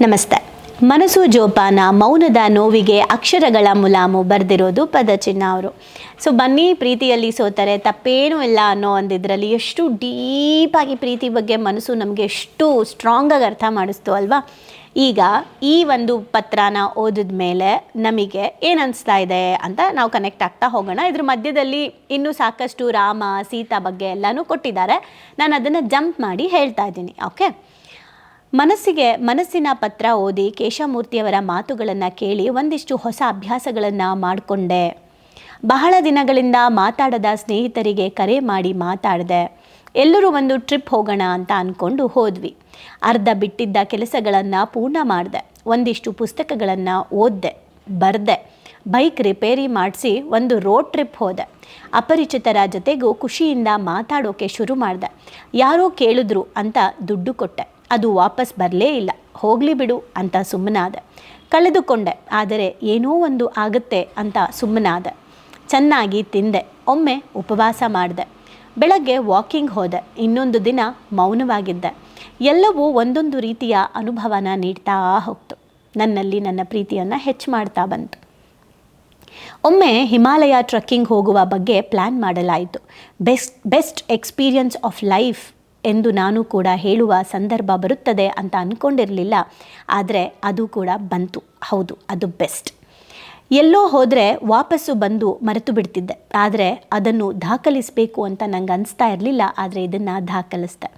ನಮಸ್ತೆ. ಮನಸ್ಸು ಜೋಪಾನ, ಮೌನದ ನೋವಿಗೆ ಅಕ್ಷರಗಳ ಮುಲಾಮು ಬರೆದಿರೋದು ಪದಚಿನ್ನ ಅವರು. ಸೊ, ಬನ್ನಿ ಪ್ರೀತಿಯಲ್ಲಿ ಸೋತರೆ, ತಪ್ಪೇನೂ ಇಲ್ಲ ಅನ್ನೋ ಒಂದು ಇದರಲ್ಲಿ ಎಷ್ಟು ಡೀಪಾಗಿ ಪ್ರೀತಿ ಬಗ್ಗೆ ಮನಸ್ಸು ನಮಗೆ ಎಷ್ಟು ಸ್ಟ್ರಾಂಗಾಗಿ ಅರ್ಥ ಮಾಡಿಸ್ತು ಅಲ್ವಾ? ಈಗ ಈ ಒಂದು ಪತ್ರನ ಓದಿದ ಮೇಲೆ ನಮಗೆ ಏನು ಇದೆ ಅಂತ ನಾವು ಕನೆಕ್ಟ್ ಆಗ್ತಾ ಹೋಗೋಣ. ಇದ್ರ ಮಧ್ಯದಲ್ಲಿ ಇನ್ನೂ ಸಾಕಷ್ಟು ರಾಮ, ಸೀತಾ ಬಗ್ಗೆ ಎಲ್ಲನೂ ಕೊಟ್ಟಿದ್ದಾರೆ. ನಾನು ಅದನ್ನು ಜಂಪ್ ಮಾಡಿ ಹೇಳ್ತಾ ಇದ್ದೀನಿ ಓಕೆ ಮನಸ್ಸಿಗೆ ಮನಸ್ಸಿನ ಪತ್ರ ಓದಿ ಕೇಶಮೂರ್ತಿಯವರ ಮಾತುಗಳನ್ನು ಕೇಳಿ ಒಂದಿಷ್ಟು ಹೊಸ ಅಭ್ಯಾಸಗಳನ್ನು ಮಾಡಿಕೊಂಡೆ. ಬಹಳ ದಿನಗಳಿಂದ ಮಾತಾಡದ ಸ್ನೇಹಿತರಿಗೆ ಕರೆ ಮಾಡಿ ಮಾತಾಡಿದೆ. ಎಲ್ಲರೂ ಒಂದು ಟ್ರಿಪ್ ಹೋಗೋಣ ಅಂತ ಅಂದ್ಕೊಂಡು ಹೋದ್ವಿ. ಅರ್ಧ ಬಿಟ್ಟಿದ್ದ ಕೆಲಸಗಳನ್ನು ಪೂರ್ಣ ಮಾಡಿದೆ. ಒಂದಿಷ್ಟು ಪುಸ್ತಕಗಳನ್ನು ಓದಿದೆ, ಬರೆದೆ. ಬೈಕ್ ರಿಪೇರಿ ಮಾಡಿಸಿ ಒಂದು ರೋಡ್ ಟ್ರಿಪ್ ಹೋದೆ. ಅಪರಿಚಿತರ ಜೊತೆಗೂ ಖುಷಿಯಿಂದ ಮಾತಾಡೋಕೆ ಶುರು ಮಾಡಿದೆ. ಯಾರೋ ಕೇಳಿದ್ರು ಅಂತ ದುಡ್ಡು ಕೊಟ್ಟೆ. ಅದು ವಾಪಸ್ ಬರಲೇ ಇಲ್ಲ. ಹೋಗಲಿ ಬಿಡು ಅಂತ ಸುಮ್ಮನಾದೆ. ಕಳೆದುಕೊಂಡೆ. ಆದರೆ ಏನೋ ಒಂದು ಆಗುತ್ತೆ ಅಂತ ಸುಮ್ಮನಾದೆ. ಚೆನ್ನಾಗಿ ತಿಂದೆ. ಒಮ್ಮೆ ಉಪವಾಸ ಮಾಡಿದೆ. ಬೆಳಗ್ಗೆ ವಾಕಿಂಗ್ ಹೋದೆ. ಇನ್ನೊಂದು ದಿನ ಮೌನವಾಗಿದ್ದೆ. ಎಲ್ಲವೂ ಒಂದೊಂದು ರೀತಿಯ ಅನುಭವನ ನೀಡ್ತಾ ಹೋಗ್ತು. ನನ್ನಲ್ಲಿ ನನ್ನ ಪ್ರೀತಿಯನ್ನು ಹೆಚ್ಚು ಮಾಡ್ತಾ ಬಂತು. ಒಮ್ಮೆ ಹಿಮಾಲಯ ಟ್ರಕ್ಕಿಂಗ್ ಹೋಗುವ ಬಗ್ಗೆ ಪ್ಲ್ಯಾನ್ ಮಾಡಲಾಯಿತು. Best best experience of life ಎಂದು ನಾನು ಕೂಡ ಹೇಳುವ ಸಂದರ್ಭ ಬರುತ್ತದೆ ಅಂತ ಅಂದ್ಕೊಂಡಿರಲಿಲ್ಲ ಆದರೆ ಅದು ಕೂಡ ಬಂತು. ಹೌದು, ಅದು ಬೆಸ್ಟ್. ಎಲ್ಲೋ ಹೋದರೆ ವಾಪಸ್ಸು ಬಂದು ಮರೆತು ಬಿಡ್ತಿದ್ದೆ. ಆದರೆ ಅದನ್ನು ದಾಖಲಿಸಬೇಕು ಅಂತ ನಂಗೆ ಅನಿಸ್ತಾ ಇರಲಿಲ್ಲ. ಆದರೆ ಇದನ್ನು ದಾಖಲಿಸ್ದೆ.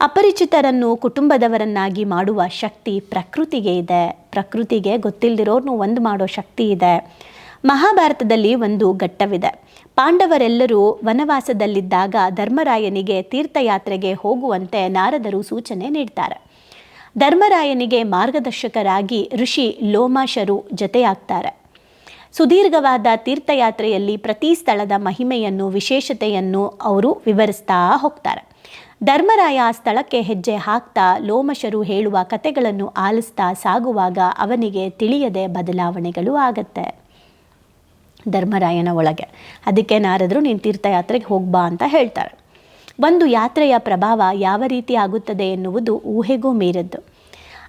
ಅಪರಿಚಿತರನ್ನು ಕುಟುಂಬದವರನ್ನಾಗಿ ಮಾಡುವ ಶಕ್ತಿ ಪ್ರಕೃತಿಗೆ ಇದೆ. ಪ್ರಕೃತಿಗೆ ಗೊತ್ತಿಲ್ಲದಿರೋರ್ನು ಒಂದು ಮಾಡೋ ಶಕ್ತಿ ಇದೆ. ಮಹಾಭಾರತದಲ್ಲಿ ಒಂದು ಘಟ್ಟವಿದೆ. ಪಾಂಡವರೆಲ್ಲರೂ ವನವಾಸದಲ್ಲಿದ್ದಾಗ ಧರ್ಮರಾಯನಿಗೆ ತೀರ್ಥಯಾತ್ರೆಗೆ ಹೋಗುವಂತೆ ನಾರದರು ಸೂಚನೆ ನೀಡ್ತಾರೆ. ಧರ್ಮರಾಯನಿಗೆ ಮಾರ್ಗದರ್ಶಕರಾಗಿ ಋಷಿ ಲೋಮಾಶರು ಜತೆಯಾಗ್ತಾರೆ. ಸುದೀರ್ಘವಾದ ತೀರ್ಥಯಾತ್ರೆಯಲ್ಲಿ ಪ್ರತಿ ಸ್ಥಳದ ಮಹಿಮೆಯನ್ನು, ವಿಶೇಷತೆಯನ್ನು ಅವರು ವಿವರಿಸ್ತಾ ಹೋಗ್ತಾರೆ. ಧರ್ಮರಾಯ ಸ್ಥಳಕ್ಕೆ ಹೆಜ್ಜೆ ಹಾಕ್ತಾ ಲೋಮಶರು ಹೇಳುವ ಕತೆಗಳನ್ನು ಆಲಿಸ್ತಾ ಸಾಗುವಾಗ ಅವನಿಗೆ ತಿಳಿಯದೆ ಬದಲಾವಣೆಗಳು ಆಗತ್ತೆ. ಧರ್ಮರಾಯನ ಒಳಗೆ. ಅದಕ್ಕೆ ನಾರದರು ನೀನು ತೀರ್ಥಯಾತ್ರೆಗೆ ಹೋಗ್ಬಾ ಅಂತ ಹೇಳ್ತಾರೆ. ಒಂದು ಯಾತ್ರೆಯ ಪ್ರಭಾವ ಯಾವ ರೀತಿ ಆಗುತ್ತದೆ ಎನ್ನುವುದು ಊಹೆಗೂ ಮೀರದ್ದು.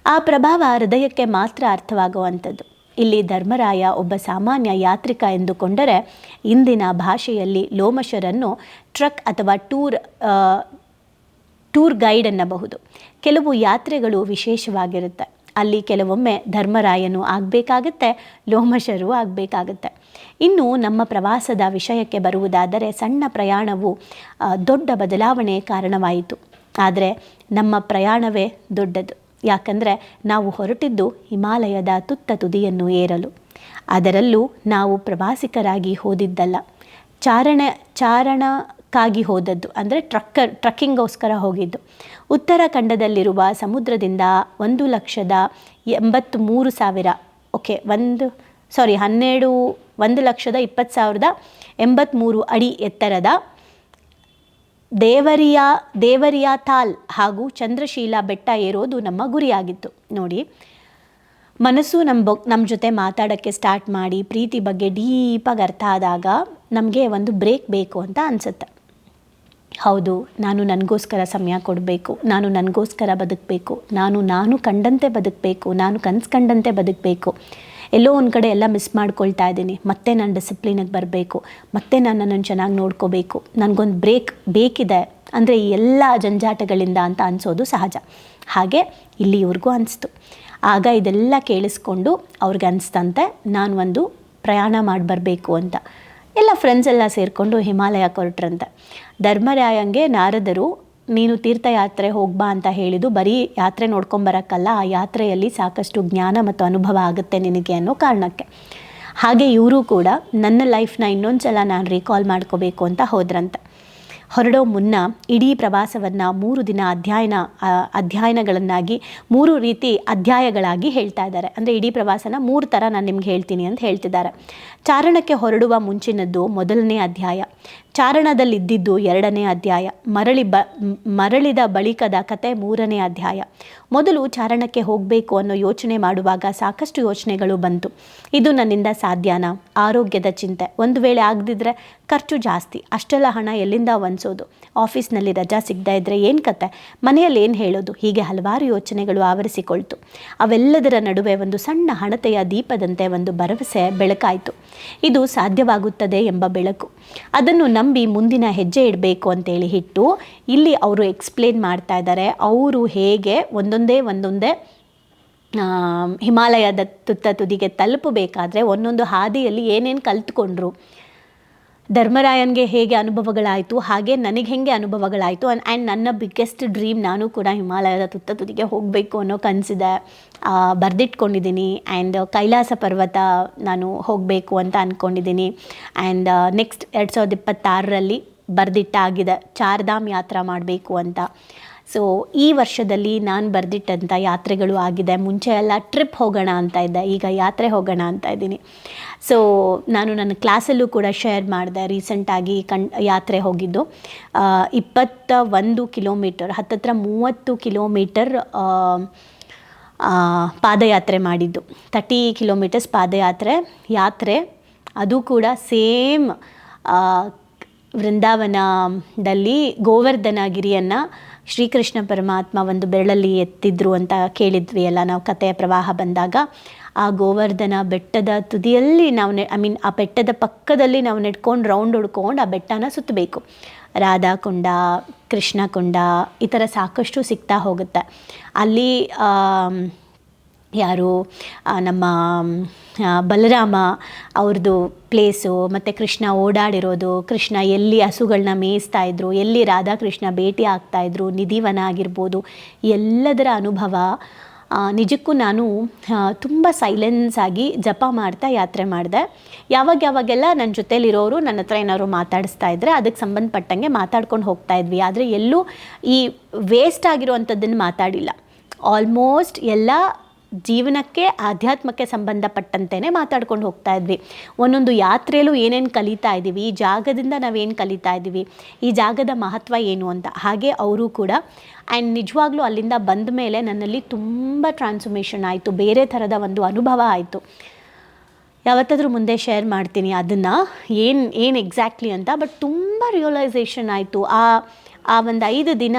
ಆ ಪ್ರಭಾವ ಹೃದಯಕ್ಕೆ ಮಾತ್ರ ಅರ್ಥವಾಗುವಂಥದ್ದು. ಇಲ್ಲಿ ಧರ್ಮರಾಯ ಒಬ್ಬ ಸಾಮಾನ್ಯ ಯಾತ್ರಿಕ ಎಂದುಕೊಂಡರೆ ಇಂದಿನ ಭಾಷೆಯಲ್ಲಿ ಲೋಮಶರನ್ನು ಟ್ರಕ್ ಅಥವಾ ಟೂರ್ ಟೂರ್ ಗೈಡ್ ಅನ್ನಬಹುದು. ಕೆಲವು ಯಾತ್ರೆಗಳು ವಿಶೇಷವಾಗಿರುತ್ತೆ. ಅಲ್ಲಿ ಕೆಲವೊಮ್ಮೆ ಧರ್ಮರಾಯನು ಆಗಬೇಕಾಗತ್ತೆ, ಲೋಮಶರು ಆಗಬೇಕಾಗತ್ತೆ. ಇನ್ನು ನಮ್ಮ ಪ್ರವಾಸದ ವಿಷಯಕ್ಕೆ ಬರುವುದಾದರೆ ಸಣ್ಣ ಪ್ರಯಾಣವು ದೊಡ್ಡ ಬದಲಾವಣೆ ಕಾರಣವಾಯಿತು. ಆದರೆ ನಮ್ಮ ಪ್ರಯಾಣವೇ ದೊಡ್ಡದು. ಯಾಕಂದರೆ ನಾವು ಹೊರಟಿದ್ದು ಹಿಮಾಲಯದ ತುತ್ತ ತುದಿಯನ್ನು ಏರಲು. ಅದರಲ್ಲೂ ನಾವು ಪ್ರವಾಸಿಕರಾಗಿ ಹೋದಿದ್ದಲ್ಲ. ಚಾರಣ, ಚಾರಣಕ್ಕಾಗಿ ಹೋದದ್ದು, ಅಂದರೆ ಟ್ರಕ್ಕರ್ ಟ್ರಕ್ಕಿಂಗ್ಗೋಸ್ಕರ ಹೋಗಿದ್ದು. ಉತ್ತರಾಖಂಡದಲ್ಲಿರುವ ಸಮುದ್ರದಿಂದ ಒಂದು ಲಕ್ಷದ ಎಂಬತ್ತ್ಮೂರು ಸಾವಿರ, ಓಕೆ, ಒಂದು ಸಾರಿ, ಹನ್ನೆರಡು, ಒಂದು ಲಕ್ಷದ ಇಪ್ಪತ್ತು ಸಾವಿರದ ಎಂಬತ್ತ್ಮೂರು ಅಡಿ ಎತ್ತರದ ದೇವರಿಯಾ ದೇವರಿಯಾ ತಾಲ್ ಹಾಗೂ ಚಂದ್ರಶೀಲ ಬೆಟ್ಟ ಏರೋದು ನಮ್ಮ ಗುರಿಯಾಗಿತ್ತು. ನೋಡಿ, ಮನಸ್ಸು ನಮ್ಮ ಬೊ ನಮ್ಮ ಜೊತೆ ಮಾತಾಡೋಕ್ಕೆ ಸ್ಟಾರ್ಟ್ ಮಾಡಿ, ಪ್ರೀತಿ ಬಗ್ಗೆ ಡೀಪಾಗಿ ಅರ್ಥ ಆದಾಗ ನಮಗೆ ಒಂದು ಬ್ರೇಕ್ ಬೇಕು ಅಂತ ಅನಿಸುತ್ತೆ. ಹೌದು, ನಾನು ನನಗೋಸ್ಕರ ಸಮಯ ಕೊಡಬೇಕು, ನಾನು ನನಗೋಸ್ಕರ ಬದುಕಬೇಕು, ನಾನು ನಾನು ಕಂಡಂತೆ ಬದುಕಬೇಕು, ನಾನು ಕನ್ಸು ಕಂಡಂತೆ ಬದುಕಬೇಕು. ಎಲ್ಲೋ ಒಂದು ಕಡೆ ಎಲ್ಲ ಮಿಸ್ ಮಾಡ್ಕೊಳ್ತಾ ಇದ್ದೀನಿ. ಮತ್ತೆ ನಾನು ಡಿಸಿಪ್ಲಿನಿಗೆ ಬರಬೇಕು. ಮತ್ತೆ ನಾನು ನನ್ನನ್ನು ಚೆನ್ನಾಗಿ ನೋಡ್ಕೋಬೇಕು. ನನಗೊಂದು ಬ್ರೇಕ್ ಬೇಕಿದೆ ಅಂದರೆ ಈ ಎಲ್ಲ ಜಂಜಾಟಗಳಿಂದ ಅಂತ ಅನಿಸೋದು ಸಹಜ. ಹಾಗೆ ಇಲ್ಲಿ ಇವ್ರಿಗೂ ಅನಿಸ್ತು. ಆಗ ಇದೆಲ್ಲ ಕೇಳಿಸ್ಕೊಂಡು ಅವ್ರಿಗೆ ಅನಿಸ್ತಂತೆ ನಾನು ಒಂದು ಪ್ರಯಾಣ ಮಾಡಿ ಬರಬೇಕು ಅಂತ. ಎಲ್ಲ ಫ್ರೆಂಡ್ಸ್ ಎಲ್ಲ ಸೇರಿಕೊಂಡು ಹಿಮಾಲಯ ಹೊರಟ್ರಂತೆ ಧರ್ಮರಾಯಂಗೆ ನಾರದರು ನೀನು ತೀರ್ಥಯಾತ್ರೆ ಹೋಗ್ಬಾ ಅಂತ ಹೇಳಿದ್ದು ಬರೀ ಯಾತ್ರೆ ನೋಡ್ಕೊಂಬರಕ್ಕಲ್ಲ ಆ ಯಾತ್ರೆಯಲ್ಲಿ ಸಾಕಷ್ಟು ಜ್ಞಾನ ಮತ್ತು ಅನುಭವ ಆಗುತ್ತೆ ನಿನಗೆ ಅನ್ನೋ ಕಾರಣಕ್ಕೆ. ಹಾಗೆ ಇವರು ಕೂಡ, ನನ್ನ ಲೈಫ್ನ ಇನ್ನೊಂದು ಸಲ ನಾನು ರೀಕಾಲ್ ಮಾಡ್ಕೋಬೇಕು ಅಂತ ಹೋದ್ರಂತೆ. ಹೊರಡೋ ಮುನ್ನ ಇಡೀ ಪ್ರವಾಸವನ್ನು ಮೂರು ದಿನ ಅಧ್ಯಯನ ಅಧ್ಯಯನಗಳನ್ನಾಗಿ, ಮೂರು ರೀತಿ ಅಧ್ಯಾಯಗಳಾಗಿ ಹೇಳ್ತಾ ಇದ್ದಾರೆ. ಅಂದರೆ ಇಡೀ ಪ್ರವಾಸನ ಮೂರು ಥರ ನಾನು ನಿಮ್ಗೆ ಹೇಳ್ತೀನಿ ಅಂತ ಹೇಳ್ತಿದ್ದಾರೆ. ಚಾರಣಕ್ಕೆ ಹೊರಡುವ ಮುಂಚಿನದ್ದು ಮೊದಲನೇ ಅಧ್ಯಾಯ. ಚಾರಣದಲ್ಲಿದ್ದಿದ್ದು ಎರಡನೇ ಅಧ್ಯಾಯ. ಮರಳಿ ಬ, ಮರಳಿದ ಬಳಿಕದ ಕತೆ ಮೂರನೇ ಅಧ್ಯಾಯ. ಮೊದಲು ಚಾರಣಕ್ಕೆ ಹೋಗಬೇಕು ಅನ್ನೋ ಯೋಚನೆ ಮಾಡುವಾಗ ಸಾಕಷ್ಟು ಯೋಚನೆಗಳು ಬಂತು. ಇದು ನನ್ನಿಂದ ಸಾಧ್ಯನಾ? ಆರೋಗ್ಯದ ಚಿಂತೆ. ಒಂದು ವೇಳೆ ಆಗದಿದ್ದರೆ ಖರ್ಚು ಜಾಸ್ತಿ. ಅಷ್ಟೆಲ್ಲ ಹಣ ಎಲ್ಲಿಂದ ಹೊಂದ್ಸೋದು? ಆಫೀಸ್ನಲ್ಲಿ ರಜಾ ಸಿಗದೇ ಇದ್ದರೆ ಏನು ಕತೆ? ಮನೆಯಲ್ಲಿ ಏನು ಹೇಳೋದು? ಹೀಗೆ ಹಲವಾರು ಯೋಚನೆಗಳು ಆವರಿಸಿಕೊಳ್ತು. ಅವೆಲ್ಲದರ ನಡುವೆ ಒಂದು ಸಣ್ಣ ಹಣತೆಯ ದೀಪದಂತೆ ಒಂದು ಭರವಸೆ ಬೆಳಕಾಯಿತು. ಇದು ಸಾಧ್ಯವಾಗುತ್ತದೆ ಎಂಬ ಬೆಳಕು. ಅದನ್ನು ನಂಬಿ ಮುಂದಿನ ಹೆಜ್ಜೆ ಇಡಬೇಕು ಅಂತೇಳಿ ಇಟ್ಟು ಇಲ್ಲಿ ಅವರು ಎಕ್ಸ್ಪ್ಲೇನ್ ಮಾಡ್ತಾ ಇದ್ದಾರೆ. ಅವರು ಹೇಗೆ ಒಂದೊಂದೇ ಒಂದೊಂದೇ ಹಿಮಾಲಯದ ತುತ್ತ ತುದಿಗೆ ತಲುಪಬೇಕಾದ್ರೆ ಒಂದೊಂದು ಹಾದಿಯಲ್ಲಿ ಏನೇನು ಕಲ್ತ್ಕೊಂಡ್ರು. ಧರ್ಮರಾಯನ್ಗೆ ಹೇಗೆ ಅನುಭವಗಳಾಯಿತು, ಹಾಗೆ ನನಗೆ ಹೇಗೆ ಅನುಭವಗಳಾಯಿತು ಆ್ಯಂಡ್ ನನ್ನ ಬಿಗ್ಗೆಸ್ಟ್ ಡ್ರೀಮ್ ನಾನು ಕೂಡ ಹಿಮಾಲಯದ ತುತ್ತ ತುದಿಗೆ ಹೋಗಬೇಕು ಅನ್ನೋ ಕನಸಿದೆ. ಬರೆದಿಟ್ಕೊಂಡಿದ್ದೀನಿ ಆ್ಯಂಡ್ ಕೈಲಾಸ ಪರ್ವತ ನಾನು ಹೋಗಬೇಕು ಅಂತ ಅಂದ್ಕೊಂಡಿದ್ದೀನಿ ಆ್ಯಂಡ್ ನೆಕ್ಸ್ಟ್ ಎರಡು ಸಾವಿರದ ಇಪ್ಪತ್ತಾರರಲ್ಲಿ ಬರೆದಿಟ್ಟಾಗಿದೆ, ಚಾರ್ಧಾಮ್ ಯಾತ್ರಾ ಮಾಡಬೇಕು ಅಂತ. ಸೊ ಈ ವರ್ಷದಲ್ಲಿ ನಾನು ಬರೆದಿಟ್ಟಂಥ ಯಾತ್ರೆಗಳು ಆಗಿದೆ. ಮುಂಚೆ ಎಲ್ಲ ಟ್ರಿಪ್ ಹೋಗೋಣ ಅಂತ ಇದ್ದೆ. ಈಗ ಯಾತ್ರೆ ಹೋಗೋಣ ಅಂತ ಇದ್ದೀನಿ. ಸೊ ನಾನು ನನ್ನ ಕ್ಲಾಸಲ್ಲೂ ಕೂಡ ಶೇರ್ ಮಾಡಿದೆ. ರೀಸೆಂಟಾಗಿ ಕಣ್, ಯಾತ್ರೆ ಹೋಗಿದ್ದು. ಇಪ್ಪತ್ತ ಒಂದು ಕಿಲೋಮೀಟರ್ ಹತ್ತತ್ರ ಮೂವತ್ತು ಕಿಲೋಮೀಟರ್ ಪಾದಯಾತ್ರೆ ಮಾಡಿದ್ದು. ತರ್ಟಿ ಕಿಲೋಮೀಟರ್ಸ್ ಪಾದಯಾತ್ರೆ, ಯಾತ್ರೆ. ಅದು ಕೂಡ ಸೇಮ್ ವೃಂದಾವನದಲ್ಲಿ ಗೋವರ್ಧನಗಿರಿಯನ್ನು ಶ್ರೀಕೃಷ್ಣ ಪರಮಾತ್ಮ ಒಂದು ಬೆರಳಲ್ಲಿ ಎತ್ತಿದ್ರು ಅಂತ ಕೇಳಿದ್ವಿ ಅಲ್ಲ ನಾವು ಕಥೆಯ ಪ್ರವಾಹ ಬಂದಾಗ. ಆ ಗೋವರ್ಧನ ಬೆಟ್ಟದ ತುದಿಯಲ್ಲಿ ನಾವು ಐ ಮೀನ್ ಆ ಬೆಟ್ಟದ ಪಕ್ಕದಲ್ಲಿ ನಾವು ನೆಡ್ಕೊಂಡು ರೌಂಡ್ ಹೊಡ್ಕೊಂಡು ಆ ಬೆಟ್ಟನ ಸುತ್ತಬೇಕು. ರಾಧಾಕುಂಡ ಕೃಷ್ಣಕುಂಡ ಈ ಥರ ಸಾಕಷ್ಟು ಸಿಗ್ತಾ ಹೋಗುತ್ತೆ. ಅಲ್ಲಿ ಯಾರು ನಮ್ಮ ಬಲರಾಮ ಅವ್ರದ್ದು ಪ್ಲೇಸು ಮತ್ತು ಕೃಷ್ಣ ಓಡಾಡಿರೋದು, ಕೃಷ್ಣ ಎಲ್ಲಿ ಹಸುಗಳನ್ನ ಮೇಯಿಸ್ತಾ ಇದ್ರು, ಎಲ್ಲಿ ರಾಧಾಕೃಷ್ಣ ಭೇಟಿ ಆಗ್ತಾ ಇದ್ರು, ನಿಧಿವನ ಆಗಿರ್ಬೋದು, ಎಲ್ಲದರ ಅನುಭವ ನಿಜಕ್ಕೂ ನಾನು ತುಂಬ ಸೈಲೆನ್ಸ್ ಆಗಿ ಜಪ ಮಾಡ್ತಾ ಯಾತ್ರೆ ಮಾಡಿದೆ. ಯಾವಾಗ ಯಾವಾಗೆಲ್ಲ ನನ್ನ ಜೊತೇಲಿರೋರು, ನನ್ನ ಹತ್ರ ಏನಾದ್ರು ಮಾತಾಡಿಸ್ತಾ ಇದ್ದರೆ ಅದಕ್ಕೆ ಸಂಬಂಧಪಟ್ಟಂಗೆ ಮಾತಾಡ್ಕೊಂಡು ಹೋಗ್ತಾ ಇದ್ವಿ. ಆದರೆ ಎಲ್ಲೂ ಈ ವೇಸ್ಟ್ ಆಗಿರುವಂಥದ್ದನ್ನು ಮಾತಾಡಿಲ್ಲ. ಆಲ್ಮೋಸ್ಟ್ ಎಲ್ಲ ಜೀವನಕ್ಕೆ, ಆಧ್ಯಾತ್ಮಕ್ಕೆ ಸಂಬಂಧಪಟ್ಟಂತೆಯೇ ಮಾತಾಡ್ಕೊಂಡು ಹೋಗ್ತಾ ಇದ್ವಿ. ಒಂದೊಂದು ಯಾತ್ರೆಯಲ್ಲೂ ಏನೇನು ಕಲಿತಾ ಇದ್ದೀವಿ, ಈ ಜಾಗದಿಂದ ನಾವೇನು ಕಲಿತಾ ಇದ್ದೀವಿ, ಈ ಜಾಗದ ಮಹತ್ವ ಏನು ಅಂತ. ಹಾಗೆ ಅವರು ಕೂಡ ಆ್ಯಂಡ್ ನಿಜವಾಗ್ಲೂ ಅಲ್ಲಿಂದ ಬಂದ ಮೇಲೆ ನನ್ನಲ್ಲಿ ತುಂಬ ಟ್ರಾನ್ಸ್ಫರ್ಮೇಷನ್ ಆಯಿತು, ಬೇರೆ ಥರದ ಒಂದು ಅನುಭವ ಆಯಿತು. ಯಾವತ್ತಾದರೂ ಮುಂದೆ ಶೇರ್ ಮಾಡ್ತೀನಿ ಅದನ್ನು, ಏನು ಏನು ಎಕ್ಸಾಕ್ಟ್ಲಿ ಅಂತ ಬಟ್ ತುಂಬ ರಿಯಲೈಸೇಷನ್ ಆಯಿತು. ಆ ಆ ಒಂದು ಐದು ದಿನ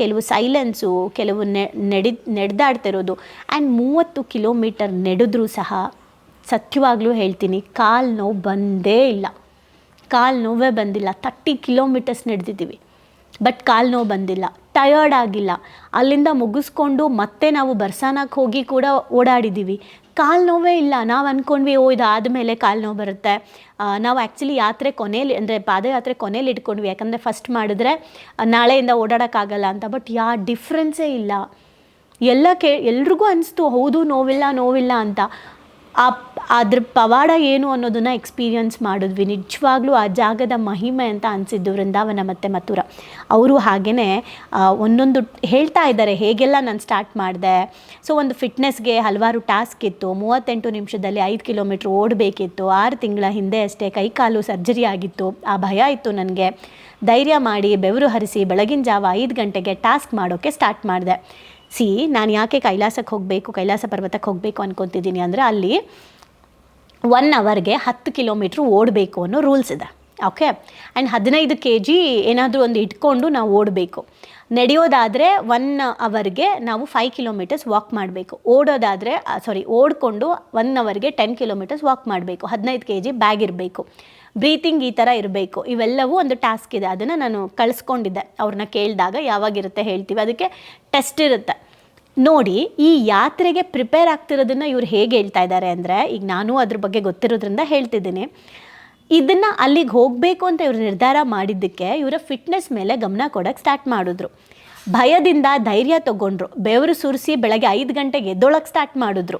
ಕೆಲವು ಸೈಲೆನ್ಸು ಕೆಲವು ನೆಡಿ ನಡೆದಾಡ್ತಿರೋದು ಆ್ಯಂಡ್ ಮೂವತ್ತು ಕಿಲೋಮೀಟರ್ ನಡೆದ್ರೂ ಸಹ ಸತ್ಯವಾಗ್ಲೂ ಹೇಳ್ತೀನಿ, ಕಾಲು ನೋವು ಬಂದೇ ಇಲ್ಲ. ಕಾಲು ನೋವೇ ಬಂದಿಲ್ಲ. ತರ್ಟಿ ಕಿಲೋಮೀಟರ್ಸ್ ನಡೆದಿದ್ದೀವಿ ಬಟ್ ಕಾಲು ನೋವು ಬಂದಿಲ್ಲ. ಟಯರ್ಡ್ ಆಗಿಲ್ಲ. ಅಲ್ಲಿಂದ ಮುಗಿಸ್ಕೊಂಡು ಮತ್ತೆ ನಾವು ಬರ್ಸಾನಕ್ಕೆ ಹೋಗಿ ಕೂಡ ಓಡಾಡಿದ್ದೀವಿ. ಕಾಲು ನೋವೇ ಇಲ್ಲ. ನಾವು ಅಂದ್ಕೊಂಡ್ವಿ ಓ, ಇದಾದ ಮೇಲೆ ಕಾಲು ನೋವು ಬರುತ್ತೆ ನಾವು ಆ್ಯಕ್ಚುಲಿ ಯಾತ್ರೆ ಕೊನೆಯಲ್ಲಿ ಅಂದರೆ ಪಾದಯಾತ್ರೆ ಕೊನೆಯಲ್ಲಿ ಇಟ್ಕೊಂಡ್ವಿ. ಯಾಕಂದರೆ ಫಸ್ಟ್ ಮಾಡಿದ್ರೆ ನಾಳೆಯಿಂದ ಓಡಾಡೋಕ್ಕಾಗಲ್ಲ ಅಂತ. ಬಟ್ ಯಾ ಡಿಫ್ರೆನ್ಸೇ ಇಲ್ಲ. ಎಲ್ಲ ಕೇ, ಎಲ್ರಿಗೂ ಅನಿಸ್ತು, ಹೌದು, ನೋವಿಲ್ಲ ನೋವಿಲ್ಲ ಅಂತ. ಆ ಅದ್ರ ಪವಾಡ ಏನು ಅನ್ನೋದನ್ನು ಎಕ್ಸ್ಪೀರಿಯನ್ಸ್ ಮಾಡಿದ್ವಿ. ನಿಜವಾಗ್ಲೂ ಆ ಜಾಗದ ಮಹಿಮೆ ಅಂತ ಅನಿಸಿದ್ದು ವೃಂದಾವನ ಮತ್ತು ಮಥುರ. ಅವರು ಹಾಗೆಯೇ ಒಂದೊಂದು ಹೇಳ್ತಾ ಇದ್ದಾರೆ, ಹೇಗೆಲ್ಲ ನಾನು ಸ್ಟಾರ್ಟ್ ಮಾಡಿದೆ. ಸೊ ಒಂದು ಫಿಟ್ನೆಸ್ಗೆ ಹಲವಾರು ಟಾಸ್ಕ್ ಇತ್ತು. ಮೂವತ್ತೆಂಟು ನಿಮಿಷದಲ್ಲಿ ಐದು ಕಿಲೋಮೀಟ್ರ್ ಓಡಬೇಕಿತ್ತು. ಆರು ತಿಂಗಳ ಹಿಂದೆ ಅಷ್ಟೇ ಕೈಕಾಲು ಸರ್ಜರಿ ಆಗಿತ್ತು. ಆ ಭಯ ಇತ್ತು ನನಗೆ. ಧೈರ್ಯ ಮಾಡಿ ಬೆವರು ಹರಿಸಿ ಬೆಳಗಿನ ಜಾವ ಐದು ಗಂಟೆಗೆ ಟಾಸ್ಕ್ ಮಾಡೋಕ್ಕೆ ಸ್ಟಾರ್ಟ್ ಮಾಡಿದೆ. ಸಿ, ನಾನು ಯಾಕೆ ಕೈಲಾಸಕ್ಕೆ ಹೋಗಬೇಕು, ಕೈಲಾಸ ಪರ್ವತಕ್ಕೆ ಹೋಗಬೇಕು ಅನ್ಕೊತಿದ್ದೀನಿ ಅಂದರೆ ಅಲ್ಲಿ ಒನ್ ಅವರ್ಗೆ ಹತ್ತು ಕಿಲೋಮೀಟ್ರ್ ಓಡಬೇಕು ಅನ್ನೋ ರೂಲ್ಸ್ ಇದೆ. ಓಕೆ ಆ್ಯಂಡ್ ಹದಿನೈದು ಕೆ ಜಿ ಏನಾದರೂ ಒಂದು ಇಟ್ಕೊಂಡು ನಾವು ಓಡಬೇಕು. ನಡೆಯೋದಾದರೆ ಒನ್ ಅವರ್ಗೆ ನಾವು ಫೈವ್ ಕಿಲೋಮೀಟರ್ಸ್ ವಾಕ್ ಮಾಡಬೇಕು. ಓಡೋದಾದರೆ ಸಾರಿ ಓಡಿಕೊಂಡು ಒನ್ ಅವರ್ಗೆ ಟೆನ್ ಕಿಲೋಮೀಟರ್ಸ್ ವಾಕ್ ಮಾಡಬೇಕು. ಹದಿನೈದು ಕೆ ಜಿ ಬ್ಯಾಗ್ ಇರಬೇಕು. ಬ್ರೀತಿಂಗ್ ಈ ಥರ ಇರಬೇಕು. ಇವೆಲ್ಲವೂ ಒಂದು ಟಾಸ್ಕ್ ಇದೆ. ಅದನ್ನು ನಾನು ಕಳಿಸ್ಕೊಂಡಿದ್ದೆ. ಅವ್ರನ್ನ ಕೇಳಿದಾಗ ಯಾವಾಗಿರುತ್ತೆ ಹೇಳ್ತೀವಿ. ಅದಕ್ಕೆ ಟೆಸ್ಟ್ ಇರುತ್ತೆ. ನೋಡಿ, ಈ ಯಾತ್ರೆಗೆ ಪ್ರಿಪೇರ್ ಆಗ್ತಿರೋದನ್ನು ಇವ್ರು ಹೇಗೆ ಹೇಳ್ತಾ ಇದ್ದಾರೆ ಅಂದರೆ, ಈಗ ನಾನು ಅದ್ರ ಬಗ್ಗೆ ಗೊತ್ತಿರೋದ್ರಿಂದ ಹೇಳ್ತಿದ್ದೀನಿ. ಇದನ್ನು ಅಲ್ಲಿಗೆ ಹೋಗಬೇಕು ಅಂತ ಇವರು ನಿರ್ಧಾರ ಮಾಡಿದ್ದಕ್ಕೆ ಇವರ ಫಿಟ್ನೆಸ್ ಮೇಲೆ ಗಮನ ಕೊಡೋಕ್ಕೆ ಸ್ಟಾರ್ಟ್ ಮಾಡಿದ್ರು. ಭಯದಿಂದ ಧೈರ್ಯ ತಗೊಂಡ್ರು. ಬೆವರು ಸುರಿಸಿ ಬೆಳಗ್ಗೆ ಐದು ಗಂಟೆಗೆ ಎದ್ದೊಳಕ್ಕೆ ಸ್ಟಾರ್ಟ್ ಮಾಡಿದ್ರು.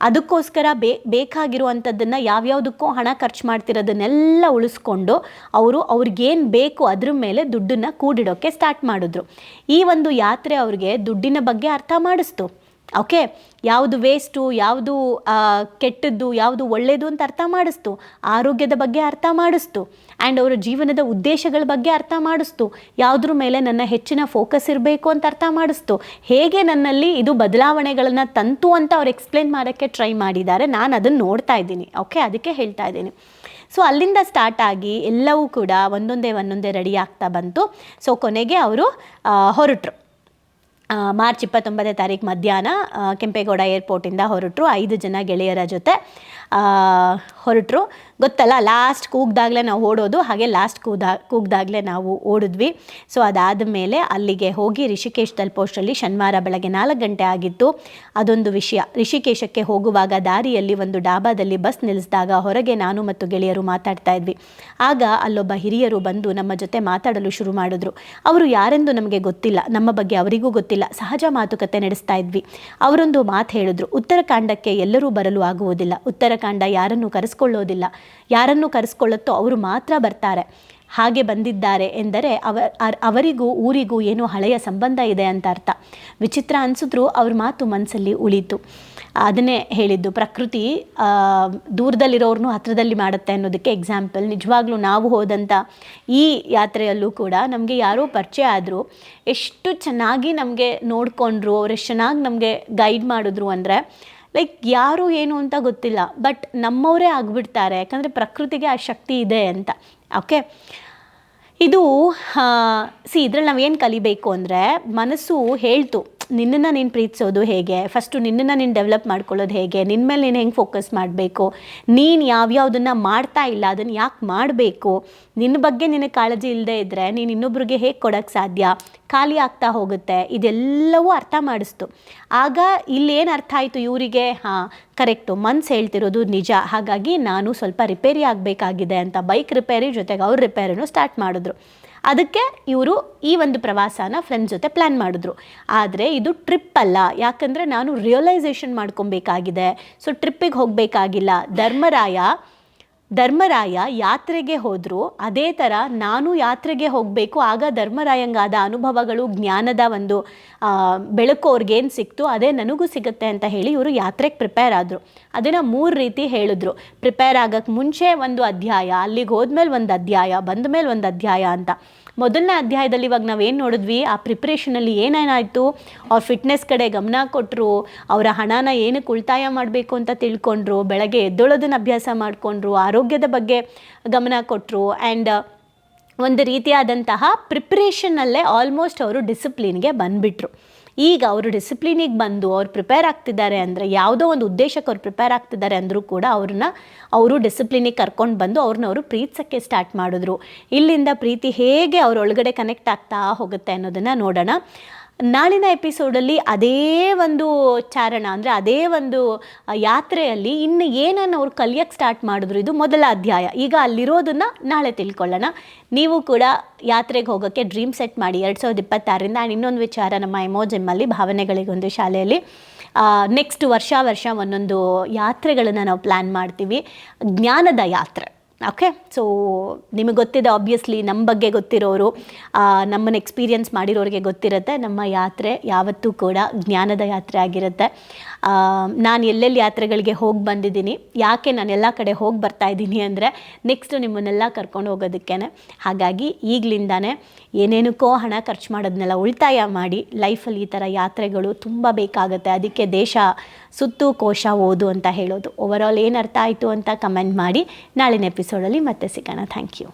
ಅದಕ್ಕೋಸ್ಕರ ಬೇ ಬೇಕಾಗಿರುವಂಥದ್ದನ್ನು ಯಾವ್ಯಾವುದಕ್ಕೂ ಹಣ ಖರ್ಚು ಮಾಡ್ತಿರೋದನ್ನೆಲ್ಲ ಉಳಿಸ್ಕೊಂಡು ಅವರು ಅವ್ರಿಗೇನು ಬೇಕು ಅದ್ರ ಮೇಲೆ ದುಡ್ಡನ್ನು ಕೂಡಿಡೋಕ್ಕೆ ಸ್ಟಾರ್ಟ್ ಮಾಡಿದ್ರು. ಈ ಒಂದು ಯಾತ್ರೆ ಅವ್ರಿಗೆ ದುಡ್ಡಿನ ಬಗ್ಗೆ ಅರ್ಥ ಮಾಡಿಸ್ತು. ಓಕೆ, ಯಾವುದು ವೇಸ್ಟು ಯಾವುದು ಕೆಟ್ಟದ್ದು, ಯಾವುದು ಒಳ್ಳೆಯದು ಅಂತ ಅರ್ಥ ಮಾಡಿಸ್ತು. ಆರೋಗ್ಯದ ಬಗ್ಗೆ ಅರ್ಥ ಮಾಡಿಸ್ತು. ಆ್ಯಂಡ್ ಅವರ ಜೀವನದ ಉದ್ದೇಶಗಳ ಬಗ್ಗೆ ಅರ್ಥ ಮಾಡಿಸ್ತು. ಯಾವುದ್ರ ಮೇಲೆ ನನ್ನ ಹೆಚ್ಚಿನ ಫೋಕಸ್ ಇರಬೇಕು ಅಂತ ಅರ್ಥ ಮಾಡಿಸ್ತು. ಹೇಗೆ ನನ್ನಲ್ಲಿ ಇದು ಬದಲಾವಣೆಗಳನ್ನು ತಂತು ಅಂತ ಅವ್ರು ಎಕ್ಸ್ಪ್ಲೇನ್ ಮಾಡೋಕ್ಕೆ ಟ್ರೈ ಮಾಡಿದ್ದಾರೆ. ನಾನು ಅದನ್ನು ನೋಡ್ತಾ ಇದ್ದೀನಿ. ಓಕೆ, ಅದಕ್ಕೆ ಹೇಳ್ತಾ ಇದ್ದೀನಿ. ಸೊ ಅಲ್ಲಿಂದ ಸ್ಟಾರ್ಟ್ ಆಗಿ ಎಲ್ಲವೂ ಕೂಡ ಒಂದೊಂದೇ ಒಂದೊಂದೇ ರೆಡಿ ಆಗ್ತಾ ಬಂತು. ಸೊ ಕೊನೆಗೆ ಅವರು ಹೊರಟರು. ಮಾರ್ಚ್ ಇಪ್ಪತ್ತೊಂಬತ್ತನೇ ತಾರೀಕು ಮಧ್ಯಾಹ್ನ ಕೆಂಪೇಗೌಡ ಏರ್ಪೋರ್ಟಿಂದ ಹೊರಟರು ಐದು ಜನ ಗೆಳೆಯರ ಜೊತೆ ಹೊರಟರು. ಗೊತ್ತಲ್ಲ ಲಾಸ್ಟ್ ಕೂಗ್ದಾಗಲೇ ನಾವು ಓಡೋದು, ಹಾಗೆ ಲಾಸ್ಟ್ ಕೂದಾ, ಕೂಗ್ದಾಗಲೇ ನಾವು ಓಡಿದ್ವಿ. ಸೊ ಅದಾದ ಮೇಲೆ ಅಲ್ಲಿಗೆ ಹೋಗಿ ರಿಷಿಕೇಶ್ ತಲುಪೋಷ್ಟರಲ್ಲಿ ಶನಿವಾರ ಬೆಳಗ್ಗೆ ನಾಲ್ಕು ಗಂಟೆ ಆಗಿತ್ತು. ಅದೊಂದು ವಿಷಯ, ರಿಷಿಕೇಶಕ್ಕೆ ಹೋಗುವಾಗ ದಾರಿಯಲ್ಲಿ ಒಂದು ಡಾಬಾದಲ್ಲಿ ಬಸ್ ನಿಲ್ಲಿಸಿದಾಗ ಹೊರಗೆ ನಾನು ಮತ್ತು ಗೆಳೆಯರು ಮಾತಾಡ್ತಾ ಇದ್ವಿ. ಆಗ ಅಲ್ಲೊಬ್ಬ ಹಿರಿಯರು ಬಂದು ನಮ್ಮ ಜೊತೆ ಮಾತಾಡಲು ಶುರು ಮಾಡಿದ್ರು. ಅವರು ಯಾರೆಂದು ನಮಗೆ ಗೊತ್ತಿಲ್ಲ, ನಮ್ಮ ಬಗ್ಗೆ ಅವರಿಗೂ ಗೊತ್ತಿಲ್ಲ, ಸಹಜ ಮಾತುಕತೆ ನಡೆಸ್ತಾ ಇದ್ವಿ. ಅವರೊಂದು ಮಾತು ಹೇಳಿದ್ರು. ಉತ್ತರಕಾಂಡಕ್ಕೆ ಎಲ್ಲರೂ ಬರಲು ಆಗುವುದಿಲ್ಲ, ಉತ್ತರಕಾಂಡ ಯಾರನ್ನು ಕರೆಸ್ಕೊಳ್ಳೋದಿಲ್ಲ ಯಾರನ್ನು ಕರೆಸ್ಕೊಳ್ಳುತ್ತೋ ಅವರು ಮಾತ್ರ ಬರ್ತಾರೆ. ಹಾಗೆ ಬಂದಿದ್ದಾರೆ ಎಂದರೆ ಅವ ಅವರಿಗೂ ಊರಿಗೂ ಏನು ಹಳೆಯ ಸಂಬಂಧ ಇದೆ ಅಂತ ಅರ್ಥ. ವಿಚಿತ್ರ ಅನಿಸಿದ್ರು ಅವ್ರ ಮಾತು ಮನಸ್ಸಲ್ಲಿ ಉಳಿತು. ಅದನ್ನೇ ಹೇಳಿದ್ದು, ಪ್ರಕೃತಿ ದೂರದಲ್ಲಿರೋರ್ನು ಹತ್ರದಲ್ಲಿ ಮಾಡುತ್ತೆ ಅನ್ನೋದಕ್ಕೆ ಎಕ್ಸಾಂಪಲ್ ನಿಜವಾಗ್ಲೂ ನಾವು ಹೋದಂಥ ಈ ಯಾತ್ರೆಯಲ್ಲೂ ಕೂಡ ನಮಗೆ ಯಾರೋ ಪರಿಚಯ ಆದರೂ, ಎಷ್ಟು ಚೆನ್ನಾಗಿ ನಮಗೆ ನೋಡಿಕೊಂಡ್ರು, ಅವ್ರು ಎಷ್ಟು ಚೆನ್ನಾಗಿ ನಮಗೆ ಗೈಡ್ ಮಾಡಿದ್ರು ಅಂದರೆ ಲೈಕ್ ಯಾರು ಏನು ಅಂತ ಗೊತ್ತಿಲ್ಲ ಬಟ್ ನಮ್ಮವರೇ ಆಗಿಬಿಡ್ತಾರೆ, ಯಾಕಂದರೆ ಪ್ರಕೃತಿಗೆ ಆ ಶಕ್ತಿ ಇದೆ ಅಂತ. ಓಕೆ ಇದು ಸಿ ಇದ್ರಲ್ಲಿ ನಾವೇನು ಕಲಿಬೇಕು ಅಂದರೆ ಮನಸ್ಸು ಹೇಳ್ತು. ನಿನ್ನನ್ನು ನೀನು ಪ್ರೀತಿಸೋದು ಹೇಗೆ? ಫಸ್ಟು ನಿನ್ನನ್ನು ನೀನು ಡೆವಲಪ್ ಮಾಡ್ಕೊಳ್ಳೋದು ಹೇಗೆ? ನಿನ್ನ ಮೇಲೆ ನೀನು ಹೆಂಗೆ ಫೋಕಸ್ ಮಾಡಬೇಕು? ನೀನು ಯಾವ್ಯಾವುದನ್ನು ಮಾಡ್ತಾ ಇಲ್ಲ ಅದನ್ನು ಯಾಕೆ ಮಾಡಬೇಕು? ನಿನ್ನ ಬಗ್ಗೆ ನಿನಗೆ ಕಾಳಜಿ ಇಲ್ಲದೆ ಇದ್ದರೆ ನೀನು ಇನ್ನೊಬ್ರಿಗೆ ಹೇಗೆ ಕೊಡೋಕ್ಕೆ ಸಾಧ್ಯ? ಖಾಲಿ ಆಗ್ತಾ ಹೋಗುತ್ತೆ. ಇದೆಲ್ಲವೂ ಅರ್ಥ ಮಾಡಿಸ್ತು. ಆಗ ಇಲ್ಲೇನು ಅರ್ಥ ಆಯಿತು ಇವರಿಗೆ? ಹಾಂ ಕರೆಕ್ಟು ಮನ್ಸು ಹೇಳ್ತಿರೋದು ನಿಜ. ಹಾಗಾಗಿ ನಾನು ಸ್ವಲ್ಪ ರಿಪೇರಿ ಆಗಬೇಕಾಗಿದೆ ಅಂತ. ಬೈಕ್ ರಿಪೇರಿ ಜೊತೆಗೆ ಅವ್ರ ರಿಪೇರಿನೂ ಸ್ಟಾರ್ಟ್ ಮಾಡಿದ್ರು. ಅದಕ್ಕೆ ಇವರು ಈ ಒಂದು ಪ್ರವಾಸನ ಫ್ರೆಂಡ್ಸ್ ಜೊತೆ ಪ್ಲ್ಯಾನ್ ಮಾಡಿದ್ರು. ಆದರೆ ಇದು ಟ್ರಿಪ್ ಅಲ್ಲ. ಯಾಕಂದರೆ ನಾನು ರಿಯಲೈಸೇಷನ್ ಮಾಡ್ಕೊಬೇಕಾಗಿದೆ. ಸೊ ಟ್ರಿಪ್ಪಿಗೆ ಹೋಗಬೇಕಾಗಿಲ್ಲ. ಧರ್ಮರಾಯ ಧರ್ಮರಾಯ ಯಾತ್ರೆಗೆ ಹೋದರೂ, ಅದೇ ಥರ ನಾನು ಯಾತ್ರೆಗೆ ಹೋಗಬೇಕು, ಆಗ ಧರ್ಮರಾಯಂಗಾದ ಅನುಭವಗಳು, ಜ್ಞಾನದ ಒಂದು ಬೆಳಕು ಅವ್ರಿಗೇನು ಸಿಕ್ತು, ಅದೇ ನನಗೂ ಸಿಗುತ್ತೆ ಅಂತ ಹೇಳಿ ಇವರು ಯಾತ್ರೆಗೆ ಪ್ರಿಪೇರ್ ಆದರು. ಅದನ್ನು ಮೂರು ರೀತಿ ಹೇಳಿದ್ರು. ಪ್ರಿಪೇರ್ ಆಗೋಕ್ಕೆ ಮುಂಚೆ ಒಂದು ಅಧ್ಯಾಯ, ಅಲ್ಲಿಗೆ ಹೋದ್ಮೇಲೆ ಒಂದು ಅಧ್ಯಾಯ ಬಂದ ಮೇಲೆ ಒಂದು ಅಧ್ಯಾಯ ಅಂತ. ಮೊದಲನೇ ಅಧ್ಯಾಯದಲ್ಲಿ ಇವಾಗ ನಾವೇನು ನೋಡಿದ್ವಿ? ಆ ಪ್ರಿಪ್ರೇಷನಲ್ಲಿ ಏನೇನಾಯಿತು? ಅವ್ರ ಫಿಟ್ನೆಸ್ ಕಡೆ ಗಮನ ಕೊಟ್ಟರು ಅವರ ಹಣನ ಏನಕ್ಕೆ ಉಳಿತಾಯ ಮಾಡಬೇಕು ಅಂತ ತಿಳ್ಕೊಂಡ್ರು, ಬೆಳಗ್ಗೆ ಎದ್ದೊಳೋದನ್ನ ಅಭ್ಯಾಸ ಮಾಡಿಕೊಂಡ್ರು, ಆರೋಗ್ಯದ ಬಗ್ಗೆ ಗಮನ ಕೊಟ್ಟರು ಆ್ಯಂಡ್ ಒಂದು ರೀತಿಯಾದಂತಹ ಪ್ರಿಪ್ರೇಷನ್ನಲ್ಲೇ ಆಲ್ಮೋಸ್ಟ್ ಅವರು ಡಿಸಿಪ್ಲಿನ್ಗೆ ಬಂದುಬಿಟ್ರು. ಈಗ ಅವರು ಡಿಸಿಪ್ಲಿನಿಗೆ ಬಂದು ಅವ್ರು ಪ್ರಿಪೇರ್ ಆಗ್ತಿದ್ದಾರೆ ಅಂದರೆ ಯಾವುದೋ ಒಂದು ಉದ್ದೇಶಕ್ಕೆ ಅವ್ರು ಪ್ರಿಪೇರ್ ಆಗ್ತಿದ್ದಾರೆ ಅಂದರೂ ಕೂಡ ಅವ್ರನ್ನ ಅವರು ಡಿಸಿಪ್ಲಿನಿಗೆ ಕರ್ಕೊಂಡು ಬಂದು ಅವ್ರನ್ನ ಅವರು ಪ್ರೀತಿಸೋಕ್ಕೆ ಸ್ಟಾರ್ಟ್ ಮಾಡಿದ್ರು. ಇಲ್ಲಿಂದ ಪ್ರೀತಿ ಹೇಗೆ ಅವ್ರ ಒಳಗಡೆ ಕನೆಕ್ಟ್ ಆಗ್ತಾ ಹೋಗುತ್ತೆ ಅನ್ನೋದನ್ನು ನೋಡೋಣ. ನಾಳಿನ ಎಪಿಸೋಡಲ್ಲಿ ಅದೇ ಒಂದು ಚಾರಣ, ಅಂದರೆ ಅದೇ ಒಂದು ಯಾತ್ರೆಯಲ್ಲಿ ಇನ್ನು ಏನನ್ನು ಅವ್ರು ಕಲಿಯಕ್ಕೆ ಸ್ಟಾರ್ಟ್ ಮಾಡಿದ್ರು ಇದು ಮೊದಲ ಅಧ್ಯಾಯ. ಈಗ ಅಲ್ಲಿರೋದನ್ನು ನಾಳೆ ತಿಳ್ಕೊಳ್ಳೋಣ. ನೀವು ಕೂಡ ಯಾತ್ರೆಗೆ ಹೋಗೋಕ್ಕೆ ಡ್ರೀಮ್ ಸೆಟ್ ಮಾಡಿ. ಎರಡು ಸಾವಿರದ ಇಪ್ಪತ್ತಾರರಿಂದ ಆ್ಯಂಡ್ ಇನ್ನೊಂದು ವಿಚಾರ ನಮ್ಮ ಎಮೋಜಿಮ್ಮಲ್ಲಿ ಭಾವನೆಗಳಿಗೊಂದು ಶಾಲೆಯಲ್ಲಿ. ನೆಕ್ಸ್ಟ್ ವರ್ಷ ವರ್ಷ ಒಂದೊಂದು ಯಾತ್ರೆಗಳನ್ನು ನಾವು ಪ್ಲ್ಯಾನ್ ಮಾಡ್ತೀವಿ. ಜ್ಞಾನದ ಯಾತ್ರೆ. ಓಕೆ ಸೊ ನಿಮಗೆ ಗೊತ್ತಿದೆ ಆಬ್ವಿಯಸ್ಲಿ ನಮ್ಮ ಬಗ್ಗೆ ಗೊತ್ತಿರೋರು ನಮ್ಮನ್ನು ಎಕ್ಸ್ಪೀರಿಯನ್ಸ್ ಮಾಡಿರೋರಿಗೆ ಗೊತ್ತಿರುತ್ತೆ, ನಮ್ಮ ಯಾತ್ರೆ ಯಾವತ್ತೂ ಕೂಡ ಜ್ಞಾನದ ಯಾತ್ರೆ ಆಗಿರುತ್ತೆ. ನಾನು ಎಲ್ಲೆಲ್ಲಿ ಯಾತ್ರೆಗಳಿಗೆ ಹೋಗಿ ಬಂದಿದ್ದೀನಿ, ಯಾಕೆ ನಾನು ಎಲ್ಲ ಕಡೆ ಹೋಗಿ ಬರ್ತಾ ಇದ್ದೀನಿ ಅಂದರೆ ನೆಕ್ಸ್ಟು ನಿಮ್ಮನ್ನೆಲ್ಲ ಕರ್ಕೊಂಡು ಹೋಗೋದಕ್ಕೇ ಹಾಗಾಗಿ ಈಗಲಿಂದಾನೇ ಏನೇನಕ್ಕೋ ಹಣ ಖರ್ಚು ಮಾಡೋದನ್ನೆಲ್ಲ ಉಳಿತಾಯ ಮಾಡಿ ಲೈಫಲ್ಲಿ ಈ ಥರ ಯಾತ್ರೆಗಳು ತುಂಬ ಬೇಕಾಗುತ್ತೆ. ಅದಕ್ಕೆ ದೇಶ ಸುತ್ತು ಕೋಶ ಓದು ಅಂತ ಹೇಳೋದು. ಓವರಾಲ್ ಏನು ಅರ್ಥ ಆಯಿತು ಅಂತ ಕಮೆಂಟ್ ಮಾಡಿ, ನಾಳಿನ ಎಪಿಸೋಡಲ್ಲಿ ಮತ್ತೆ ಸಿಗೋಣ. Thank you